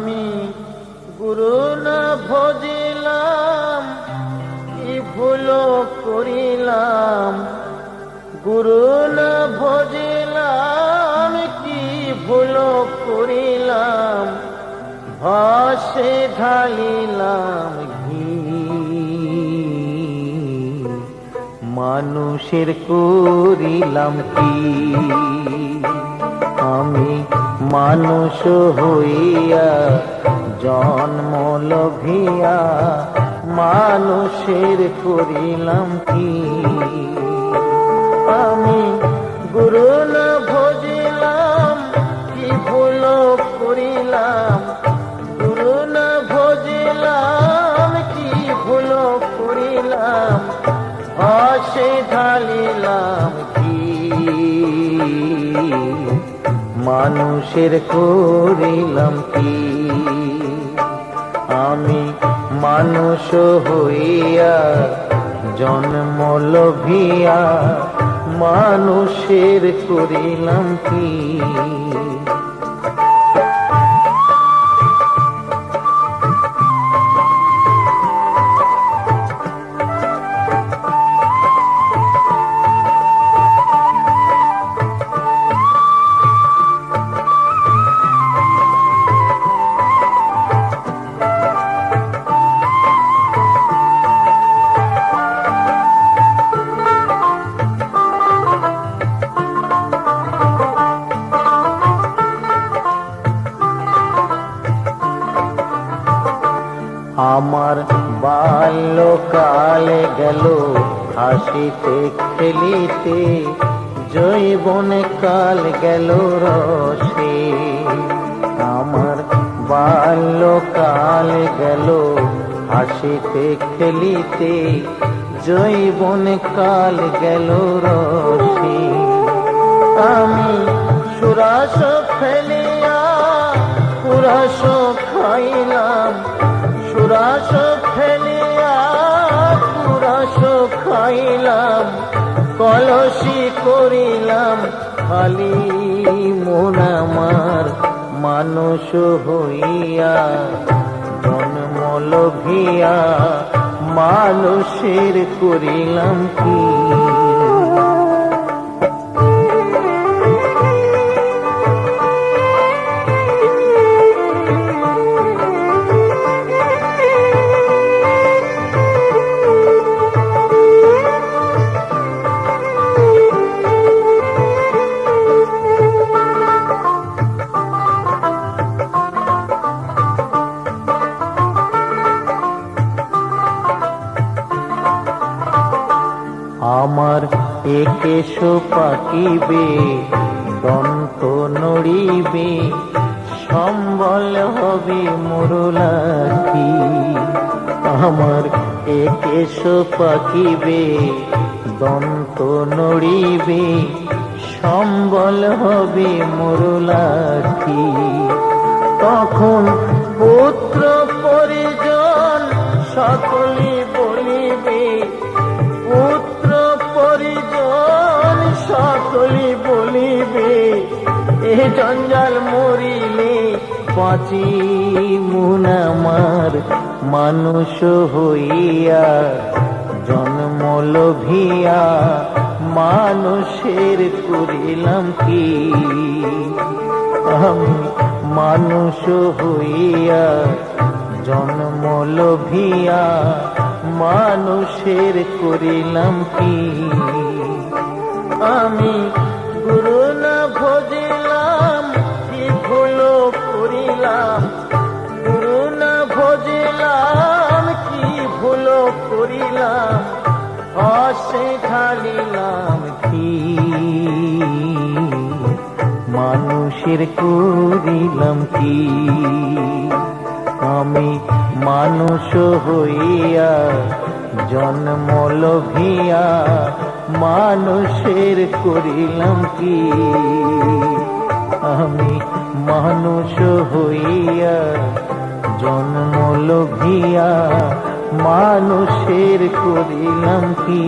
আমি গুরু না ভজিলাম, কি ভুল করিলাম? গুরু না ভজিলাম, কি ভুল করিলাম? ভাসে ঢালিলাম ঘি। মানুষের করিলাম কি? আমি মানুষ হইয়া জন্ম লভিয়া মানুষের করিলাম কি? মানুষের করিলাম কি? আমি মানুষ হইয়া জন্ম লভিয়া মানুষের করিলাম কি? আমার বাল্যকালে গেল হাসিতে খেলিতে জৈবনে কাল গেল রসে। আমার বাল্যকাল গেল হাসিতে খেলিতে জৈবনে কাল গেল রসে। আমি সুরাস ফেলিয়া পুরাস খাইলাম সুরাস ফেলিয়া পুরাস খাইলাম, কলসি করিলাম খালি মন আমার মানুষ হইয়া মন মলভিয়া মানুষের করিলাম কি? আমার একেশ পাকিবে দন্ত নড়িবে, সম্বল হবে মুরলাঠি আমার একেশ পাকিবে দন্ত নড়িবে, সম্বল হবে মুরলাঠি তখন পুত্র পরিজন সকলে জঞ্জাল মরিলে পাঁচি মুন আমার। মানুষ হইয়া জন্ম লভিয়া, মানুষের করিলাম কি? আমি মানুষ হইয়া জন্ম লভিয়া, মানুষের করিলাম কি? আমি কি ভুল করিলাম? না কি ভুল করিলাম? হসে ঢালিলাম কি? মানুষের করিলাম কি? আমি মানুষ হইয়া জন্ম লভিয়া মানুষের করিলাম কি? আমি মানুষ হইয়া জন্ম লভিয়া মানুষের করিলাম কি?